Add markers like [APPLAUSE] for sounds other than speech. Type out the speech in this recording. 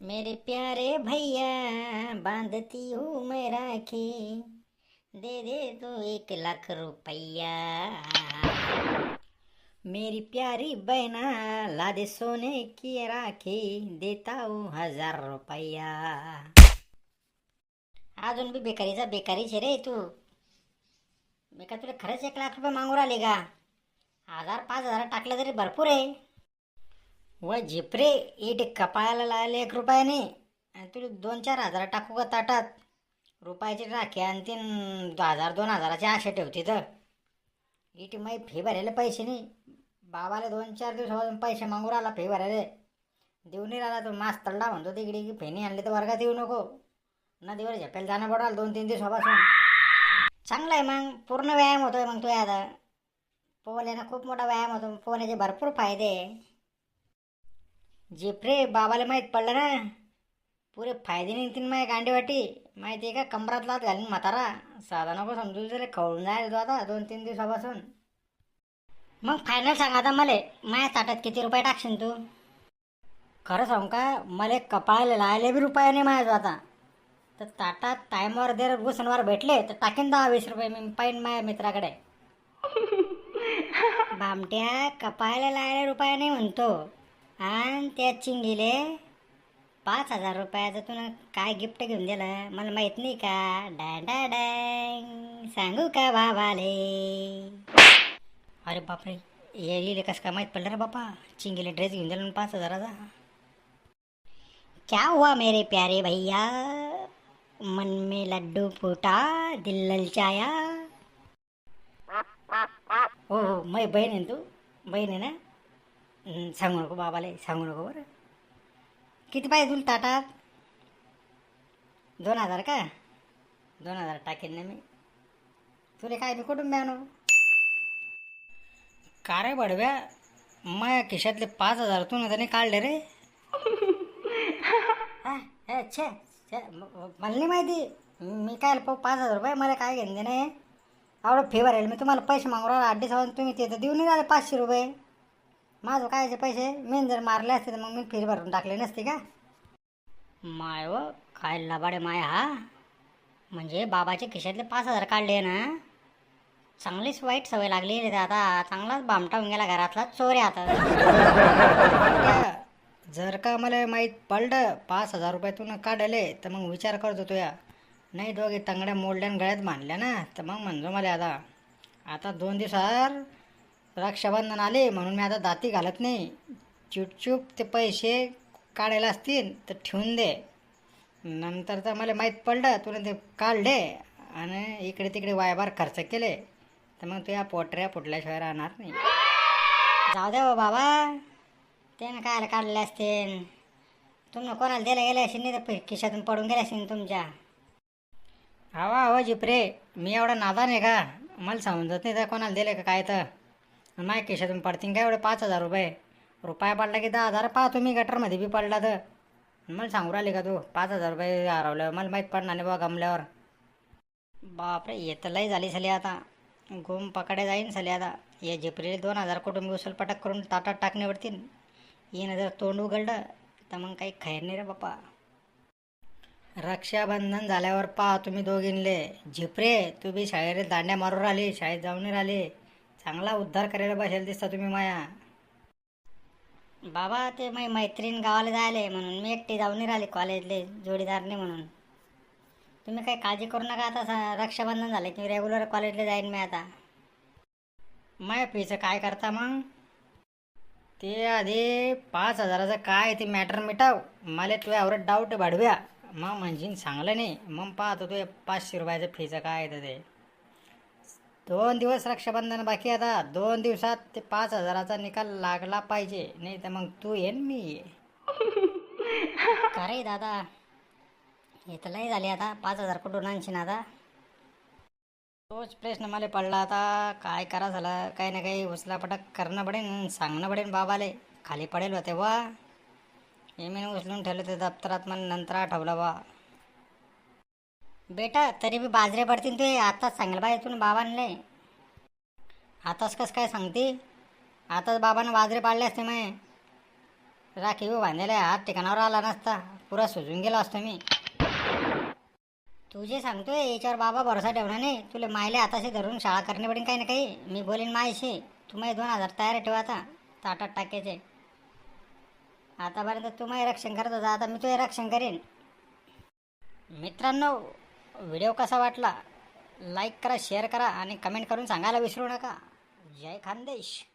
मेरे प्यारे भैया बांधती हूँ मैं राखी। दे दे दो एक लाख रुपया। मेरी प्यारी बहना ला दे सोने की राखी देता हूँ हजार रुपया। अजून बी बेकारीचा बेकारीच रे तू। मी का तुला खरंच एक लाख रुपये मागू राहिले का? हजार पाच हजार टाकलं तरी भरपूर आहे. व झिपरे इट कपाळाला लावले एक रुपयाने. आणि तुला दोन चार हजार टाकू का ताटात? रुपयाची राखी आणि तीन हजार दोन हजाराची आशा ठेवते तर. इट माही फी भरायला पैसे नाही. बाबाला दोन चार दिवसापासून पैसे मागू राहिला फी भरायला. देऊ नाही राहिला तो मास्तरला म्हणतो तिकडे की फेणी आणली तर वर्गात येऊ नको. नदीवर झेपेल जाणं पडाल दोन तीन दिवसापासून. चांगलं आहे मग. पूर्ण व्यायाम होतोय मग तो आता. पोहल्यानं खूप मोठा व्यायाम होतो. पोहण्याचे भरपूर फायदे आहे. जिपरे बाबाला माहीत पडलं ना? पुरे फायदे निघतील माझ्या गांडीवाटी. माहिती आहे का? कमरात लात घालीन म्हातारा. साधा नको समजू जरा. खवळून जायला तो आता दोन तीन दिवसापासून. मग फायनल सांग आता मला. माझ्या ताटात किती रुपये टाकशील तू? खरं सांगू का? मला कपाळाला लायले बी रुपये नाही माझ्या आता. तर ताटात टायमावर जर घुसणवार भेटले तर टाकेन दहा वीस रुपये मी पाहिन माझ्या मित्राकडे. [LAUGHS] भामट्या कपाळाला लायला रुपया नाही म्हणतो. आणि त्या चिंगीले पाच हजार रुपयाचं तुला काय गिफ्ट घेऊन दिलं? मला माहीत नाही का? डा डा डँग सांगू का बाबाले? अरे बापरे येईल कसं काय माहीत पडलं रे बापा? चिंगीले ड्रेस घेऊन दिला पाच हजाराचा. क्या हुआ मेरे प्यारे भैया? मन में लड्डू फुटा दिल ललचाया हो हो मै बहीण आहे तू? बहीण आहे ना? सांगू नको बाबाला सांगू नको बरं. किती पाहिजे तुला ताटात? दोन हजार का? दोन हजार टाकेन ना मी. तुला काय मी कुठून आणू का रे बडव्या? माझ्या खिशातले पाच हजार तू त्याने काढले रे. [LAUGHS] छे छे, म- म- मला नाही माहिती? मी काय प- पाच हजार रुपये मला काय घेणं देणं आहे? एवढं फी भरायला मी तुम्हाला पैसे मागू राहिला अड्डे सावून तुम्ही ते तर देऊन नाही राहिले पाचशे रुपये. माझं कायचे पैसे मी जर मारले असते तर मग मी फी भरून टाकले नसते का? माय व काय लबाडे माय हा. म्हणजे बाबाचे खिशातले पाच हजार काढले ना. चांगलीच वाईट सवय लागली रे आता चांगलाच बामटा होऊन गेला घरातला. चोर आहे आता. [LAUGHS] जर का मला माहीत पडलं पाच हजार रुपये तू काढले तर मग विचार करतो तो या नाही दोघे तंगड्या मोडल्यान गळ्यात बांधल्या ना. तर मग म्हणतो मला आता. आता दोन दिवसात रक्षाबंधन आले म्हणून मी आता दाती घालत नाही. चुपचूप ते पैसे काढायला असतील तर ठेवून दे. नंतर तर मला माहीत पडलं तुला ते काढले आणि इकडे तिकडे वायबार खर्च केले. तर मग तू या पोटऱ्या फुटल्याशिवाय राहणार नाही. जाऊ दे हो बाबा. त्यानं काय काढले असतील? तुम्ही कोणाला दिले गेले असेल नाही तर खिशातून पडून गेले असेल तुमच्या. हवा हवा जिपरे मी एवढा नादान आहे का? मला समजत नाही तर कोणाला दिले का काय तर? माझ्या केशातून पडतील काय एवढे पाच हजार रुपये? रुपया पडला की दहा हजार. पहा तुम्ही गटरमध्ये बी पडला तर. मला सांगू राहिले का तू? पाच हजार रुपये हरवलं मला माहीत पडणार नाही बाबा गमल्यावर. बापरे येत तर लई झाली सली आता. घुम पकडे जाईन सली आता. या झिपरीले दोन हजार कुटुंबी उचल पटक करून ताटात टाकण्यावरती येणं जर तोंड उघडलं तर मग काही खैर नाही रे बापा रक्षाबंधन झाल्यावर पहा तुम्ही दोघींले. झिपरे तू बी शाळेत दांड्या मारून राहिले शाळेत जाऊन नाही राहिले. चांगला उद्धार करायला बसेल दिसता तुम्ही माया. बाबा ते माझी मैत्रीण गावाला जायले म्हणून. मी एकटी जाऊन नाही राहिले कॉलेजले जोडीदार नाही म्हणून. तुम्ही काही काळजी करू नका आता स- रक्षाबंधन झालं की रेग्युलर कॉलेजला जाईन मी आता. माया फीचं काय करता मग? ते आधी पाच हजाराचं काय ते मॅटर मिटाव. मला तुझ्यावर डाऊट भाडव्या. मग म्हणजे चांगलं नाही. मग पाहतो तुझ्या पाचशे रुपयाचं फीचं काय आहे ते. दोन दिवस रक्षाबंधन बाकी आता. दोन दिवसात ते पाच हजाराचा निकाल लागला पाहिजे. नाही तर मग तू ये न मी. ये [LAUGHS] का रे दादा? हे तर लय झाले आता. पाच हजार कुठून आणशीन आता? तोच प्रश्न मला पडला आता. काय करा झाला? काही ना काही उचला पटक करणं पडेन सांगणं पडेन बाबाले. खाली पडेल होते वा. हे मी उचलून ठेवलं ते दप्तरात मला नंतर आठवलं बा. बेटा तरी बी बाजरे पडतील ते. आत्ताच सांगेल बाई तू बाबांले. आताच कसं काय सांगते? आताच बाबानं बाजरे पाडले असते मग राखी उभं बांधायला हात ठिकाणावर आला नसता. पुरा सुजून गेलो असतो मी. तुझे सांगतोय याच्यावर बाबा भरोसा ठेवणार नाही. तुला मायले आताशी धरून शाळा करणे पडेल काही ना काही. मी बोलेन मायशी. तू माझे दोन हजार तयार ठेव आता. ताटात टाकायचे. आतापर्यंत तू माझे रक्षण करत होता. आता मी तुझे रक्षण करेन. मित्रांनो व्हिडिओ कसा वाटला? लाईक करा शेअर करा आणि कमेंट करून सांगायला विसरू नका. जय खानदेश.